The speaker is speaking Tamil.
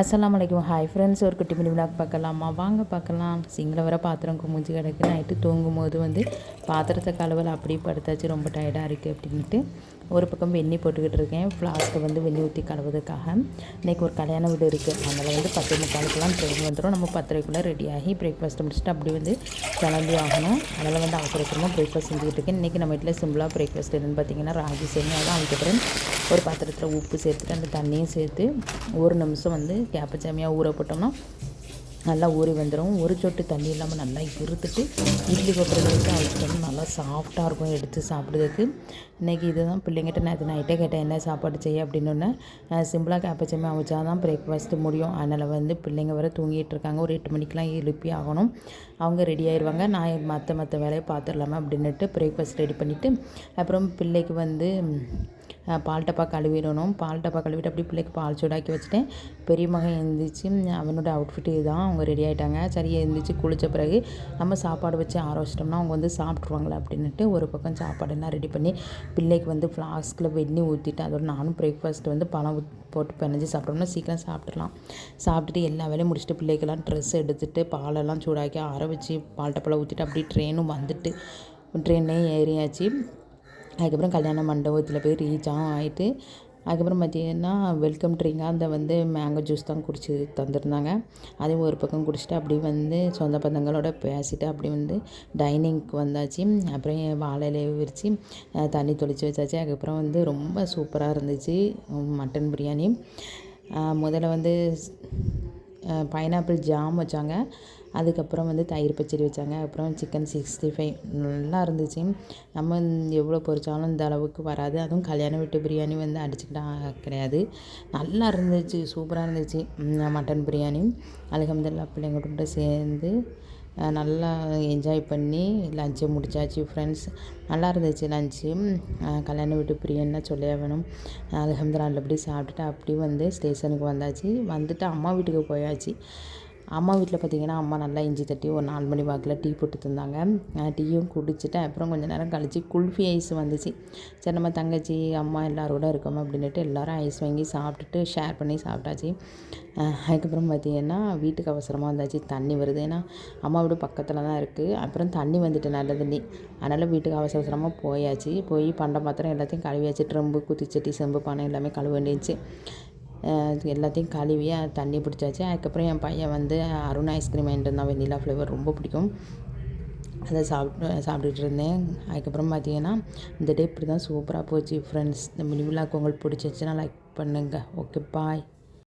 அஸ்லாம் வலைக்கும் ஹாய் ஃப்ரெண்ட்ஸ் ஒரு குட்டி மினி விளாக் பார்க்கலாமா? வாங்க பார்க்கலாம். சிங்கில் வர பாத்திரம் குமிஞ்சு கிடக்கு. நைட்டு தூங்கும் போது வந்து பாத்திரத்தை கழுவல் அப்படியே படுத்தாச்சு. ரொம்ப டயர்டாக இருக்குது அப்படின்ட்டு ஒரு பக்கம் வெந்நி போட்டுக்கிட்டு இருக்கேன். ஃப்ளாஸ்க்கு வந்து வெந்நி ஊற்றி கழுவுறதுக்காக. இன்றைக்கி ஒரு கல்யாண வீடு இருக்குது அதனால் வந்து பத்து முக்காலுக்கெல்லாம் ட்ரெயின் வந்துடும் நம்ம பத்தரைக்குள்ளே ரெடியாகி பிரேக்ஃபாஸ்ட் முடிச்சுட்டு அப்படி வந்து கிளம்பி ஆகணும். அதனால் வந்து அவசர அவசரமாக பிரேக்ஃபாஸ்ட் செஞ்சுக்கிட்டு இருக்கேன். இன்றைக்கி நம்ம வீட்டில் சிம்பிளாக பிரேக்ஃபாஸ்ட் என்னென்னு பார்த்தீங்கன்னா ராகி சேமியா தான் அதுக்கப்புறம் ஒரு பாத்திரத்தில் உப்பு சேர்த்துட்டு அந்த தண்ணியும் சேர்த்து ஒரு நிமிஷம் வந்து கேப்ப சேமியாக ஊற போட்டோம்னா நல்லா ஊறி வந்துடும் ஒரு சொட்டு தண்ணி இல்லாமல் நல்லா இருத்துட்டு இட்லி கொட்டுறதுக்கு ஐட்டம் நல்லா சாஃப்டாக இருக்கும் எடுத்து சாப்பிட்றதுக்கு. இன்றைக்கி இதுதான் பிள்ளைங்கிட்ட நேற்று நைட்டே கேட்டேன் என்ன சாப்பாடு செய்ய? அப்படின்னு சிம்பிளாக கேப்பச்சமே அவிச்சா தான் பிரேக்ஃபாஸ்ட்டு முடியும். அதனால் வந்து பிள்ளைங்க வர தூங்கிட்டு இருக்காங்க. ஒரு எட்டு மணிக்கெலாம் எழுப்பி ஆகணும். அவங்க ரெடி ஆயிடுவாங்க நான் மற்ற மற்ற வேலையை பார்த்துடலாமா அப்படின்னுட்டு பிரேக்ஃபாஸ்ட் ரெடி பண்ணிவிட்டு அப்புறம் பிள்ளைக்கு வந்து பால் டப்பா கழுவிடணும். பால் டப்பா கழுவிட்டு அப்படியே பிள்ளைக்கு பால் சூடாக்கி வச்சுட்டேன். பெரிய மகன் எழுந்திரிச்சு அவனோட அவுட்ஃபிட்டு இதுதான். அவங்க ரெடி ஆகிட்டாங்க சரி எழுந்திரிச்சு குளித்த பிறகு நம்ம சாப்பாடு வச்சு ஆற வச்சிட்டோம்னா அவங்க வந்து சாப்பிட்ருவாங்களே அப்படின்ட்டு ஒரு பக்கம் சாப்பாடெல்லாம் ரெடி பண்ணி பிள்ளைக்கு வந்து ஃப்ளாஸ்கில் வெண்ணி ஊற்றிட்டு அதோட நானும் பிரேக்ஃபாஸ்ட் வந்து பழம் போட்டு பிணைஞ்சி சாப்பிட்டோம்னா சீக்கிரம் சாப்பிட்றலாம் சாப்பிட்டுட்டு எல்லா வேலையும் முடிச்சுட்டு பிள்ளைக்கெல்லாம் ட்ரெஸ் எடுத்துகிட்டு பாலெல்லாம் சூடாக்கி ஆற வச்சு பால் டப்பாவில் ஊற்றிட்டு அப்படியே ட்ரெயினும் வந்துட்டு ட்ரெயினே ஏறியாச்சு. அதுக்கப்புறம் கல்யாண மண்டபத்தில் போய் ரீச்சாகவும் ஆகிட்டு அதுக்கப்புறம் பார்த்திங்கன்னா வெல்கம் ட்ரிங்காக அந்த வந்து மேங்கோ ஜூஸ் தான் குடிச்சு தந்துருந்தாங்க. அதையும் ஒரு பக்கம் குடிச்சிட்டு அப்படி வந்து சொந்த பந்தங்களோட பேசிட்டு அப்படி வந்து டைனிங்க்கு வந்தாச்சு. அப்புறம் வாழையிலே விரித்து தண்ணி தொளிச்சு வச்சாச்சு. அதுக்கப்புறம் வந்து ரொம்ப சூப்பராக இருந்துச்சு மட்டன் பிரியாணி. முதல்ல வந்து பைனாப்பிள் ஜாம் வச்சாங்க. அதுக்கப்புறம் வந்து தயிர் பச்சடி வச்சாங்க. அப்புறம் சிக்கன் சிக்ஸ்டி ஃபைவ் நல்லா இருந்துச்சு. நம்ம எவ்வளோ பொறிச்சாலும் இந்த அளவுக்கு வராது. அதுவும் கல்யாண வீட்டு பிரியாணி வந்து அடிச்சுக்கிட்டா கிடையாது. நல்லா இருந்துச்சு. சூப்பராக இருந்துச்சு. மட்டன் பிரியாணி அலகம்துல்லா கூட சேர்ந்து நல்லா என்ஜாய் பண்ணி லஞ்சை முடிச்சாச்சு ஃப்ரெண்ட்ஸ் நல்லா இருந்துச்சு லஞ்சு கல்யாண வீட்டு பிரியன்னா சொல்லியே வேணும். அலகம்துல்லா நல்லபடி சாப்பிட்டுட்டு அப்படி வந்து ஸ்டேஷனுக்கு வந்தாச்சு. வந்துட்டு அம்மா வீட்டுக்கு போயாச்சு. அம்மா வீட்டில் பார்த்திங்கன்னா அம்மா நல்லா இஞ்சி தட்டி ஒரு நாலு மணி வாக்கில் டீ போட்டு தந்தாங்க. டீயும் குடிச்சிட்டேன். அப்புறம் கொஞ்சம் நேரம் கழித்து குல்ஃபி ஐஸ் வந்துச்சு. சரி நம்ம தங்கச்சி அம்மா எல்லாரோட இருக்கோம் அப்படின்ட்டு எல்லோரும் ஐஸ் வாங்கி சாப்பிட்டுட்டு ஷேர் பண்ணி சாப்பிட்டாச்சு. அதுக்கப்புறம் பார்த்திங்கன்னா வீட்டுக்கு அவசரமாக வந்தாச்சு. தண்ணி வருது. ஏன்னா அம்மா வீடு பக்கத்தில் தான் இருக்குது அப்புறம் தண்ணி வந்துட்டு நல்ல தண்ணி அதனால் வீட்டுக்கு அவசர அவசரமாக போயாச்சு. போய் பண்டை பாத்திரம் எல்லாத்தையும் கழுவியாச்சு. ட்ரம்பு குத்திச்சட்டி செம்பு பானை எல்லாமே கழுவ வேண்டியிருந்துச்சு. எல்லாத்தையும் கழுவி தண்ணி பிடிச்சாச்சு. அதுக்கப்புறம் என் பையன் வந்து அருண் ஐஸ்கிரீம் வாங்கிட்டு இருந்தான். வெண்ணிலா ஃப்ளேவர் ரொம்ப பிடிக்கும். அதை சாப்பிட்டு சாப்பிட்டுட்டு இருந்தேன். அதுக்கப்புறம் பார்த்தீங்கன்னா இந்த டே இப்படி தான் சூப்பராக போச்சு ஃப்ரெண்ட்ஸ் இந்த மினி உங்களுக்கு பிடிச்சிச்சுன்னா லைக் பண்ணுங்கள் ஓகே பாய்